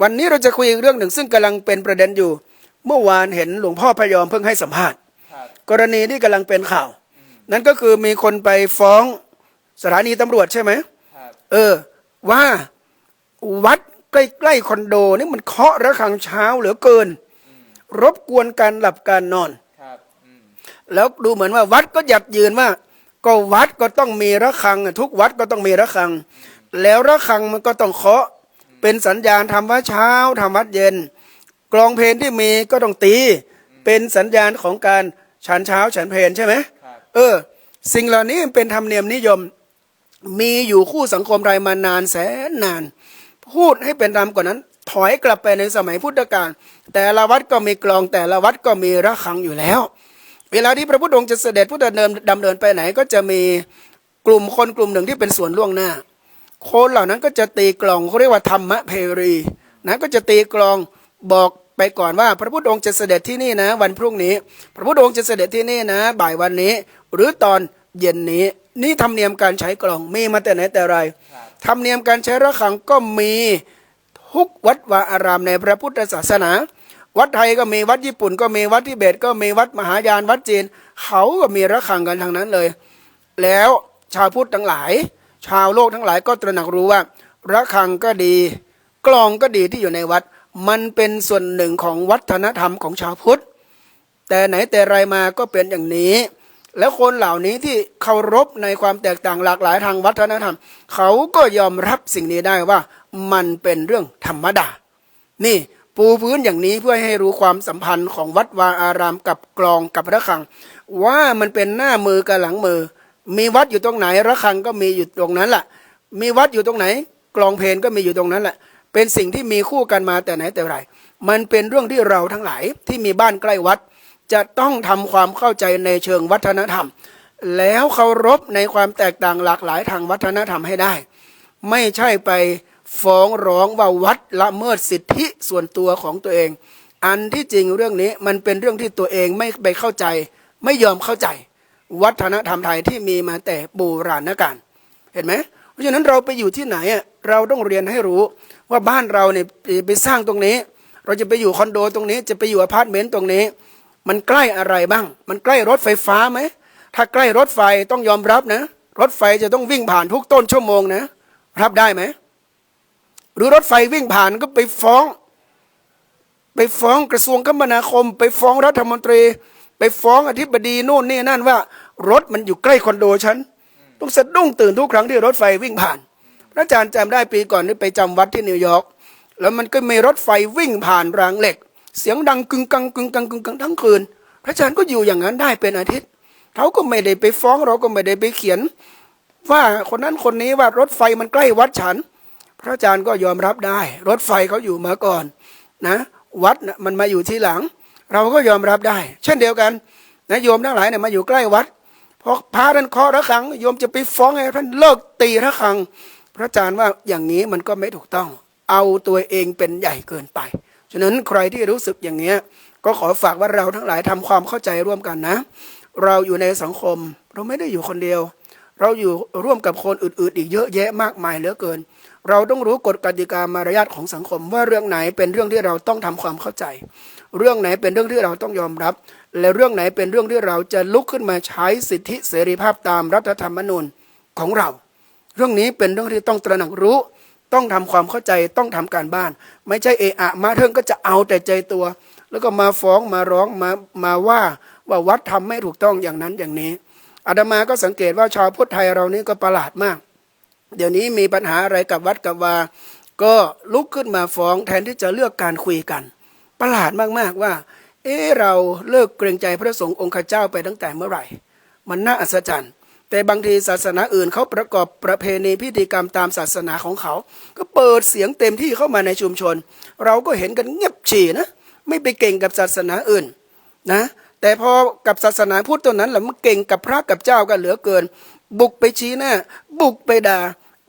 วันนี้เราจะคุยอีกเรื่องหนึ่ง ซึ่งกำลังเป็นประเด็นอยู่ เมื่อวานเห็นหลวงพ่อพยอมเพิ่งให้สัมภาษณ์ครับกรณีที่กำลังเป็นข่าว นั่นก็คือมีคนไปฟ้องสถานีตำรวจใช่ไหมครับเออ ว่าวัดใกล้ๆคอนโดนี่มันเคาะระฆังเช้าเหลือเกิน รบกวนการหลับการนอนครับอืมแล้วดูเหมือนว่าวัดก็หยัดยืนว่า ก็วัดก็ต้องมีระฆังอะทุกวัดก็ต้องมีระฆัง แล้วระฆังมันก็ต้องเคาะ เป็นสัญญาณทำวัดเช้าทำวัดเย็น กลองเพลงที่มีก็ต้องตี เป็นสัญญาณของการฉันเช้าฉันเพลใช่ไหมครับเออ สิ่งเหล่านี้เป็นธรรมเนียมนิยม มีอยู่คู่สังคมไทยมานานแสนนาน พูดให้เป็นธรรมกว่านั้น ถอยกลับไปในสมัยพุทธกาลแต่ละวัดก็มีกลองแต่ละวัดก็มีระฆังอยู่แล้ว เวลาที่พระพุทธองค์จะเสด็จพุทธเดินดำเนินไปไหนก็จะมีกลุ่มคนกลุ่มหนึ่งที่เป็นส่วนล่วงหน้า คนเหล่านั้นก็จะตีกลองเขาเรียกว่าธรรมเพรีนะก็จะตีกลองบอกไปก่อนว่า พระพุทธองค์จะเสด็จที่นี่นะ วันพรุ่งนี้ พระพุทธองค์จะเสด็จที่นี่นะ บ่ายวันนี้ หรือตอนเย็นนี้ นี่ธรรมเนียมการใช้กลองมีมาแต่ไหนแต่ไรครับธรรมเนียมการใช้ระฆังก็มีทุกวัดวาอารามในพระพุทธศาสนา วัดไทยก็มีวัดญี่ปุ่น ก็มีวัดทิเบตก็มีวัดมหายานวัดจีน เขาก็มีระฆังกันทางนั้นเลย แล้วชาวพุทธทั้งหลาย ชาวโลกทั้งหลายก็ตระหนักรู้ว่า ระฆังก็ดี กลองก็ดีที่อยู่ในวัด มันเป็นส่วนหนึ่งของวัฒนธรรมของชาวพุทธ แต่ไหนแต่ไรมาก็เป็นอย่างนี้ แล้วคนเหล่านี้ที่เคารพในความแตกต่างหลากหลายทางวัฒนธรรม เขาก็ยอมรับสิ่งนี้ได้ว่ามันเป็นเรื่องธรรมดา นี่ปูพื้นอย่างนี้เพื่อให้รู้ความสัมพันธ์ของวัดวาอารามกับกลองกับระฆัง ว่ามันเป็นหน้ามือกับหลังมือ มีวัดอยู่ตรงไหนระฆังก็มีอยู่ตรงนั้นแหละมีวัดอยู่ตรงไหน กลองเพลงก็มีอยู่ตรงนั้นแหละ เป็นสิ่งที่มีคู่กันมาแต่ไหนแต่ไรมันเป็นเรื่องที่เราทั้งหลายที่มีบ้านใกล้วัด จะต้องทำความเข้าใจในเชิงวัฒนธรรม แล้วเคารพในความแตกต่างหลากหลายทางวัฒนธรรมให้ได้ ไม่ใช่ไปฟ้องร้องว่าวัดละเมิดสิทธิส่วนตัวของตัวเอง อันที่จริงเรื่องนี้มันเป็นเรื่องที่ตัวเองไม่ไปเข้าใจ ไม่ยอมเข้าใจ วัฒนธรรมไทยที่มีมาแต่โบราณกาลเห็นไหมเพราะฉะนั้นเราไปอยู่ที่ไหนอะเราต้องเรียนให้รู้ว่าบ้านเราเนี่ยไปสร้างตรงนี้ เราจะไปอยู่คอนโดตรงนี้ จะไปอยู่อพาร์ตเมนต์ตรงนี้ มันใกล้อะไรบ้าง มันใกล้รถไฟฟ้าไหมถ้าใกล้รถไฟต้องยอมรับนะ รถไฟจะต้องวิ่งผ่านทุกต้นชั่วโมงนะ รับได้ไหมหรือรถไฟวิ่งผ่านก็ไปฟ้อง ไปฟ้องกระทรวงคมนาคม ไปฟ้องรัฐมนตรี ไปฟ้องอธิบดีโน่นนี่นั่นว่า รถมันอยู่ใกล้คอนโดฉันต้องสะดุ้งตื่นทุกครั้งที่รถไฟวิ่งผ่าน พระอาจารย์จำได้ปีก่อนนี่ไปจำวัดที่นิวยอร์กแล้วมันก็มีรถไฟวิ่งผ่านรางเหล็ก เสียงดังกึงกังกึงกังกึงกังทั้งคืน พระอาจารย์ก็อยู่อย่างนั้นได้เป็นอาทิตย์เขาก็ไม่ได้ไปฟ้องเราก็ไม่ได้ไปเขียน ว่าคนนั้นคนนี้ว่ารถไฟมันใกล้วัดฉัน พระอาจารย์ก็ยอมรับได้ รถไฟเขาอยู่มาก่อนนะ วัดนะมันมาอยู่ทีหลัง เราก็ยอมรับได้ เช่นเดียวกันนะโยมทั้งหลายเนี่ยมาอยู่ใกล้วัดพอพระท่านเคาะระฆังโยมจะไปฟ้องให้ท่านเลิกตีระฆัง พระอาจารย์ว่าอย่างนี้มันก็ไม่ถูกต้อง เอาตัวเองเป็นใหญ่เกินไปฉะนั้นใครที่รู้สึกอย่างเนี้ยก็ขอฝากว่าเราทั้งหลายทำความเข้าใจร่วมกันนะ เราอยู่ในสังคม เราไม่ได้อยู่คนเดียว เราอยู่ร่วมกับคนอื่น ๆ อีกเยอะแยะมากมายเหลือเกิน เราต้องรู้กฎกติกามารยาทของสังคมว่าเรื่องไหนเป็นเรื่องที่เราต้องทำความเข้าใจ เรื่องไหนเป็นเรื่องที่เราต้องยอมรับ และเรื่องไหนเป็นเรื่องที่เราจะลุกขึ้นมาใช้สิทธิเสรีภาพตามรัฐธรรมนูญของเรา เรื่องนี้เป็นเรื่องที่ต้องตระหนักรู้ ต้องทำความเข้าใจต้องทำการบ้าน ไม่ใช่เอะอะมาเทิงก็จะเอาแต่ใจตัว แล้วก็มาฟ้องมาร้องมามาว่าว่าวัดทำไม่ถูกต้องอย่างนั้นอย่างนี้อาตมาก็สังเกตว่าชาวพุทธไทยเรานี่ก็ประหลาดมาก เดี๋ยวนี้มีปัญหาอะไรกับวัดกับวา ก็ลุกขึ้นมาฟ้องแทนที่จะเลือกการคุยกัน ประหลาดมากๆว่า เออเราเลิกเกรงใจพระสงฆ์องค์ข้าเจ้าไปตั้งแต่เมื่อไหร่ มันน่าอัศจรรย์ แต่บางทีศาสนาอื่นเขาประกอบประเพณีพิธีกรรมตามศาสนาของเขา ก็เปิดเสียงเต็มที่เข้ามาในชุมชน เราก็เห็นกันเงียบฉี่นะไม่ไปเก่งกับศาสนาอื่นนะแต่พอกับศาสนาพุทธตัวนั้นแหละมันเก่งกับพระกับเจ้ากันเหลือเกิน บุกไปชี้หน้า บุกไปด่า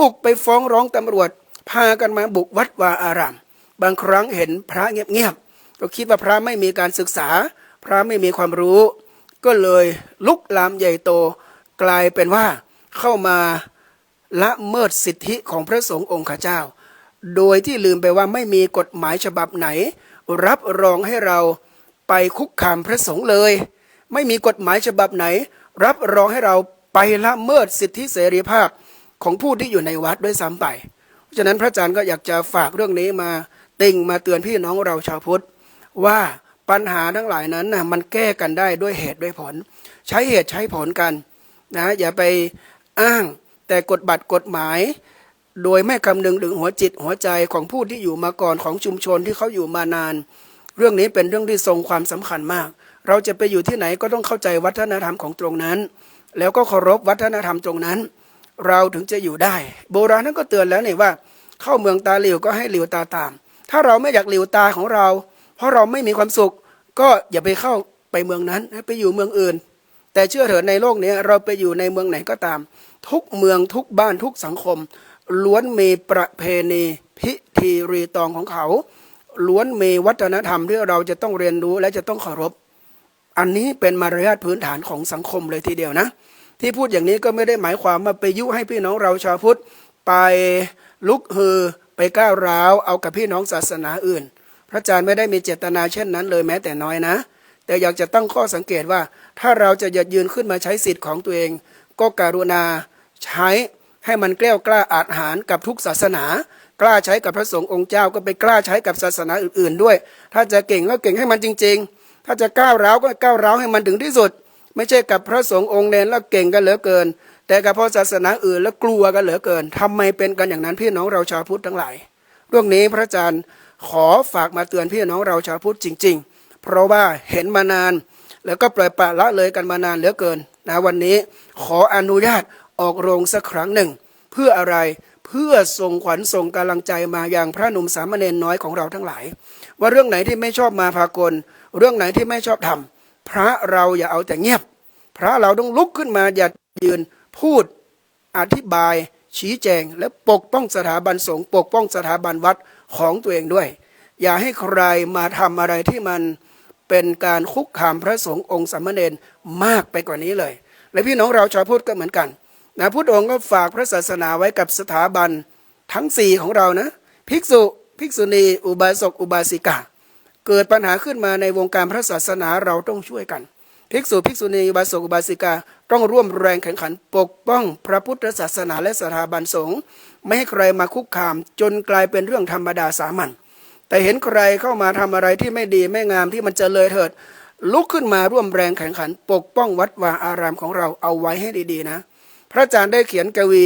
บุกไปฟ้องร้องตำรวจ พากันมาบุกวัดวาอาราม บางครั้งเห็นพระเงียบๆ ก็คิดว่าพระไม่มีการศึกษา พระไม่มีความรู้ ก็เลยลุกลามใหญ่โต กลายเป็นว่าเข้ามาละเมิดสิทธิของพระสงฆ์องค์ข้าเจ้า โดยที่ลืมไปว่าไม่มีกฎหมายฉบับไหน รับรองให้เราไปคุกคามพระสงฆ์เลย ไม่มีกฎหมายฉบับไหน รับรองให้เราไปละเมิดสิทธิเสรีภาพของผู้ที่อยู่ในวัดด้วยซ้ำไปเพราะฉะนั้นพระอาจารย์ก็อยากจะฝากเรื่องนี้มาติ่งมาเตือนพี่น้องเราชาวพุทธ ว่าปัญหาทั้งหลายนั้นนะมันแก้กันได้ด้วยเหตุด้วยผล ใช้เหตุใช้ผลกันนะอย่าไปอ้างแต่กฎบัตรกฎหมาย โดยไม่คำนึงถึงหัวจิตหัวใจของผู้ที่อยู่มาก่อนของชุมชนที่เขาอยู่มานาน เรื่องนี้เป็นเรื่องที่ทรงความสำคัญมาก เราจะไปอยู่ที่ไหนก็ต้องเข้าใจวัฒนธรรมของตรงนั้น แล้วก็เคารพวัฒนธรรมตรงนั้น เราถึงจะอยู่ได้ โบราณนั้นก็เตือนแล้วนี่ว่า เข้าเมืองตาหลิวก็ให้หลิวตาตาม ถ้าเราไม่อยากหลิวตาของเรา เพราะเราไม่มีความสุข ก็อย่าไปเข้าไปเมืองนั้นไปอยู่เมืองอื่น แต่เชื่อเถอะในโลกนี้เราไปอยู่ในเมืองไหนก็ตาม ทุกเมืองทุกบ้านทุกสังคม ล้วนมีประเพณีพิธีรีตองของเขา ล้วนมีวัฒนธรรมที่เราจะต้องเรียนรู้และจะต้องเคารพ อันนี้เป็นมารยาทพื้นฐานของสังคมเลยทีเดียวนะ ที่พูดอย่างนี้ก็ไม่ได้หมายความว่าไปยุให้พี่น้องเราชาวพุทธไปลุกฮือไปก้าวร้าวเอากับพี่น้องศาสนาอื่น พระอาจารย์ไม่ได้มีเจตนาเช่นนั้นเลยแม้แต่น้อยนะ แต่อยากจะตั้งข้อสังเกตว่า ถ้าเราจะหยัดยืนขึ้นมาใช้สิทธิ์ของตัวเอง ก็การุณาใช้ให้มันแกล้วกล้าอาจหารกับทุกศาสนา กล้าใช้กับพระสงฆ์องค์เจ้าก็ไปกล้าใช้กับศาสนาอื่น ๆ ด้วย ถ้าจะเก่งก็เก่งให้มันจริง ๆ ถ้าจะก้าวร้าวก็ก้าวร้าวให้มันถึงที่สุด ไม่ใช่กับพระสงฆ์องค์เนรแล้วเก่งกันเหลือเกิน แต่กับพอศาสนาอื่นแล้วกลัวกันเหลือเกินทำไมเป็นกันอย่างนั้นพี่น้องเราชาวพุทธทั้งหลายเรื่องนี้พระอาจารย์ ขอฝากมาเตือนพี่น้องเราชาวพุทธจริง ๆ เพราะว่าเห็นมานาน แล้วก็ปล่อยปละละเลยกันมานานเหลือเกินนะวันนี้ขออนุญาตออกโรงสักครั้งหนึ่ง เพื่ออะไรเพื่อส่งขวัญส่งกำลังใจมาอย่างพระหนุ่มสามเณรน้อยของเราทั้งหลาย ว่าเรื่องไหนที่ไม่ชอบมาพากล เรื่องไหนที่ไม่ชอบทำพระเราอย่าเอาแต่เงียบ พระเราต้องลุกขึ้นมาอย่ายืนพูดอธิบาย ชี้แจง และปกป้องสถาบันสงฆ์ปกป้องสถาบันวัด ของตัวเองด้วย อย่าให้ใครมาทำอะไรที่มันเป็นการคุกคามพระสงฆ์องค์สามเณรมากไปกว่านี้เลย และพี่น้องเราชาวพุทธก็เหมือนกันนะพุทธองค์ก็ฝากพระศาสนาไว้กับสถาบันทั้งสี่ของเรานะภิกษุภิกษุณี อุบาสกอุบาสิกา เกิดปัญหาขึ้นมาในวงการพระศาสนาเราต้องช่วยกัน ภิกษุภิกษุณีอุบาสกอุบาสิกา ต้องร่วมแรงแข่งขันปกป้องพระพุทธศาสนาและสถาบันสงฆ์ ไม่ให้ใครมาคุกคามจนกลายเป็นเรื่องธรรมดาสามัญแต่เห็นใครเข้ามาทำอะไรที่ไม่ดีไม่งามที่มันเจริญเถิด ลุกขึ้นมาร่วมแรงแข่งขัน ปกป้องวัดวาอารามของเราเอาไว้ให้ดีๆนะ พระอาจารย์ได้เขียนกวี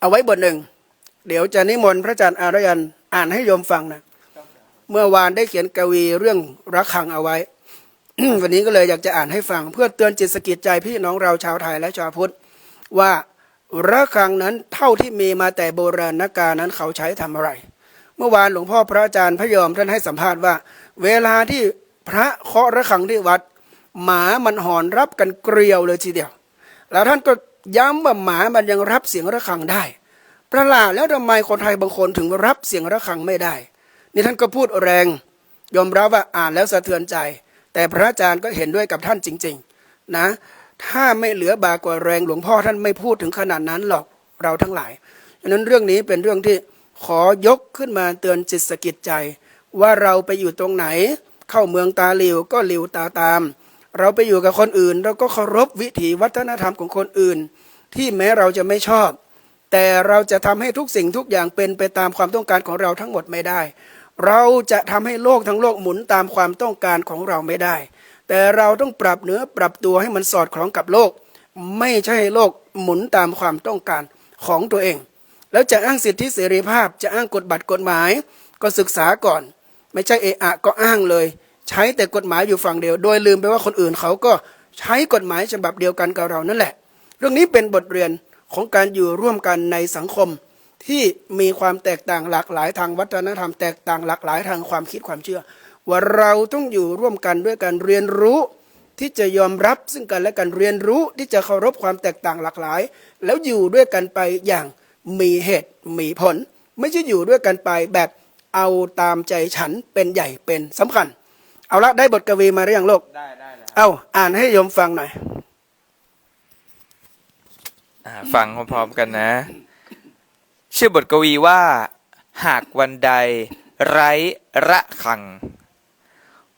เอาไว้บทหนึ่ง เดี๋ยวจะนิมนต์พระอาจารย์อารยันอ่านให้โยมฟังนะเมื่อวานได้เขียนกวีเรื่องรักขังเอาไว้ วันนี้ก็เลยอยากจะอ่านให้ฟัง เพื่อเตือนจิตสกิดใจพี่น้องเราชาวไทยและชาวพุทธว่า ระฆังนั้นเท่าที่มีมาแต่โบราณกาลนั้นเขาใช้ทำอะไร เมื่อวานหลวงพ่อพระอาจารย์พระยอมท่านให้สัมภาษณ์ว่า เวลาที่พระเคาะระฆังที่วัด หมามันหอนรับกันเกลียวเลยทีเดียว แล้วท่านก็ย้ำว่าหมามันยังรับเสียงระฆังได้ ประหลาดแล้วทำไมคนไทยบางคนถึงรับเสียงระฆังไม่ได้ นี่ท่านก็พูดแรง ยอมรับว่าอ่านแล้วสะเทือนใจ แต่พระอาจารย์ก็เห็นด้วยกับท่านจริง ๆ นะ ถ้าไม่เหลือบากว่าแรงหลวงพ่อท่านไม่พูดถึงขนาดนั้นหรอกเราทั้งหลายฉะนั้นเรื่องนี้เป็นเรื่องที่ขอยกขึ้นมาเตือนจิตสกิดใจ ว่าเราไปอยู่ตรงไหน เข้าเมืองตาหลิวก็หลิวตาตาม เราไปอยู่กับคนอื่น เราก็เคารพวิถีวัฒนธรรมของคนอื่น ที่แม้เราจะไม่ชอบ แต่เราจะทำให้ทุกสิ่งทุกอย่างเป็นไปตามความต้องการของเราทั้งหมดไม่ได้ เราจะทำให้โลกทั้งโลกหมุนตามความต้องการของเราไม่ได้ แต่เราต้องปรับเนื้อปรับตัวให้มันสอดคล้องกับโลก ไม่ใช่ให้โลกหมุนตามความต้องการของตัวเอง แล้วจะอ้างสิทธิเสรีภาพ จะอ้างกฎบัตรกฎหมาย ก็ศึกษาก่อน ไม่ใช่เอะอะก็อ้างเลย ใช้แต่กฎหมายอยู่ฝั่งเดียว โดยลืมไปว่าคนอื่นเขาก็ใช้กฎหมายฉบับเดียวกันกับเรานั่นแหละ เรื่องนี้เป็นบทเรียนของการอยู่ร่วมกันในสังคมที่มีความแตกต่างหลากหลายทางวัฒนธรรมแตกต่างหลากหลายทางความคิดความเชื่อ ว่าเราต้องอยู่ร่วมกันด้วยการเรียนรู้ที่จะยอมรับซึ่งกันและกันเรียนรู้ที่จะเคารพความแตกต่างหลากหลาย แล้วอยู่ด้วยกันไปอย่างมีเหตุมีผล ไม่ใช่อยู่ด้วยกันไปแบบเอาตามใจฉันเป็นใหญ่เป็นสำคัญ เอาละได้บทกวีมาหรือยังโลกได้ได้เลยครับเอาอ่านให้โยมฟังหน่อยอ่าฟังพร้อมๆกันนะ ชื่อบทกวีว่า หากวันใด ไร้ระคัง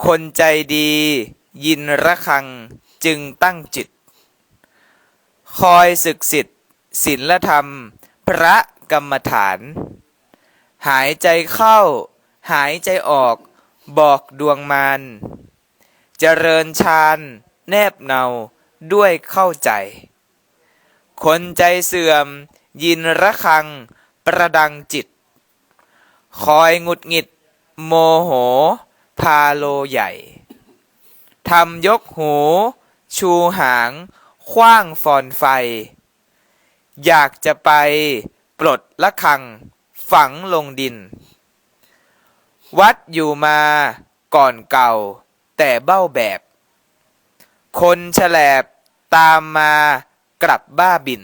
คนใจดียินระคังจึงตั้งจิต คอยศึกสิทธิ์ศีลธรรม พระกรรมฐาน หายใจเข้า หายใจออกบอกดวงมารเจริญฌานแนบเนาด้วยเข้าใจ คนใจเสื่อม ยินระคัง ประดังจิต คอยงุดหงิด โมโห พาโลใหญ่ทำยกหู ชูหาง คว้างฟอนไฟ อยากจะไปปลดละคัง ฝังลงดิน วัดอยู่มาก่อนเก่า แต่เบ้าแบบ คนแฉลบตามมากลับบ้าบิน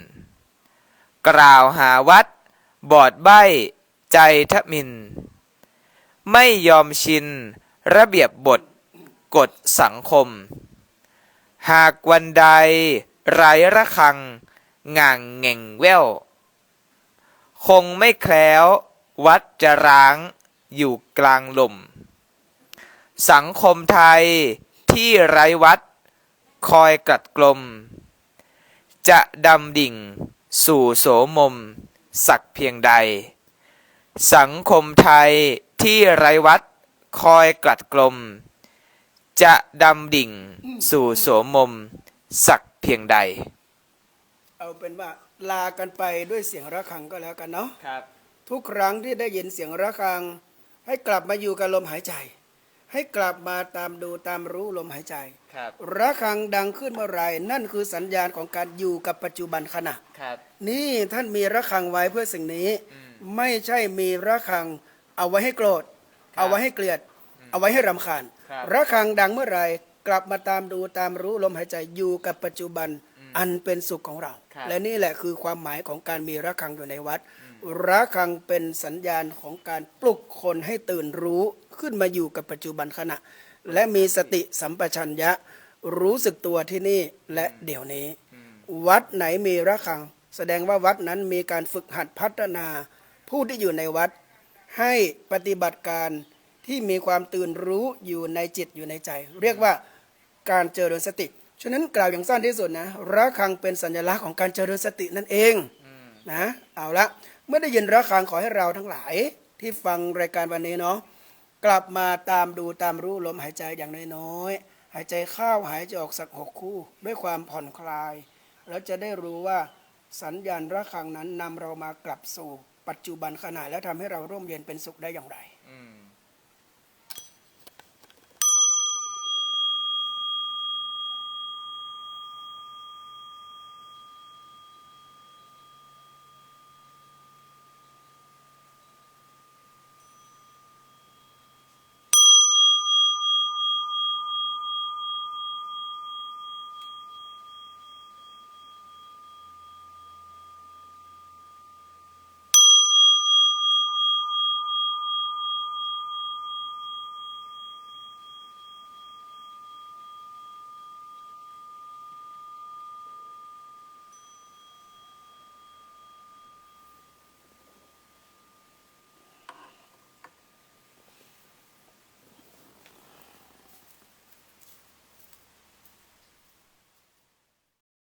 กล่าวหาวัด บอดใบใจทมิน ไม่ยอมชิน ระเบียบบทกฎสังคม หากวันใดไร้ระคังง่างแง่งแววคงไม่แคล้ววัดจะร้างอยู่กลางลม สังคมไทยที่ไร้วัดคอยกัดกลม จะดำดิ่งสู่โสมม สักเพียงใด สังคมไทยที่ไร้วัด คอยกลัดกลม จะดำดิ่งสู่โสมม สักเพียงใด เอาเป็นว่าลากันไปด้วยเสียงระฆังก็แล้วกันเนาะครับ ทุกครั้งที่ได้ยินเสียงระฆัง ให้กลับมาอยู่กับลมหายใจ ให้กลับมาตามดูตามรู้ลมหายใจครับระฆังดังขึ้นเมื่อไหรนั่นคือสัญญาณของการอยู่กับปัจจุบันขณะครับ นี่ท่านมีระฆังไว้เพื่อสิ่งนี้ ไม่ใช่มีระฆังเอาไว้ให้โกรธ เอาไว้ให้เกลียด เอาไว้ให้รำคาญครับ ระฆังดังเมื่อไหรกลับมาตามดูตามรู้ลมหายใจอยู่กับปัจจุบันอันเป็นสุขของเรา ครับ และนี่แหละคือความหมายของการมีระฆังอยู่ในวัดระฆังเป็นสัญญาณของการปลุกคนให้ตื่นรู้ขึ้นมาอยู่กับปัจจุบันขณะ และมีสติสัมปชัญญะ รู้สึกตัวที่นี่และเดี๋ยวนี้ วัดไหนมีระฆัง แสดงว่าวัดนั้นมีการฝึกหัดพัฒนา ผู้ที่อยู่ในวัด ให้ปฏิบัติการที่มีความตื่นรู้อยู่ในจิตอยู่ในใจ เรียกว่าการเจริญสติ ฉะนั้นกล่าวอย่างสั้นที่สุดนะระฆังเป็นสัญลักษณ์ของการเจริญสตินั่นเองนะเอาละเมื่อได้ยินระฆังขอให้เราทั้งหลายที่ฟังรายการวันนี้เนาะกลับมาตามดูตามรู้ลมหายใจอย่างน้อยๆหายใจเข้าหายใจออกสักหกคู่ ด้วยความผ่อนคลาย แล้วจะได้รู้ว่าสัญญาณระฆังนั้นนำเรามากลับสู่ ปัจจุบันขณะและทำให้เราร่มเย็นเป็นสุขได้อย่างไร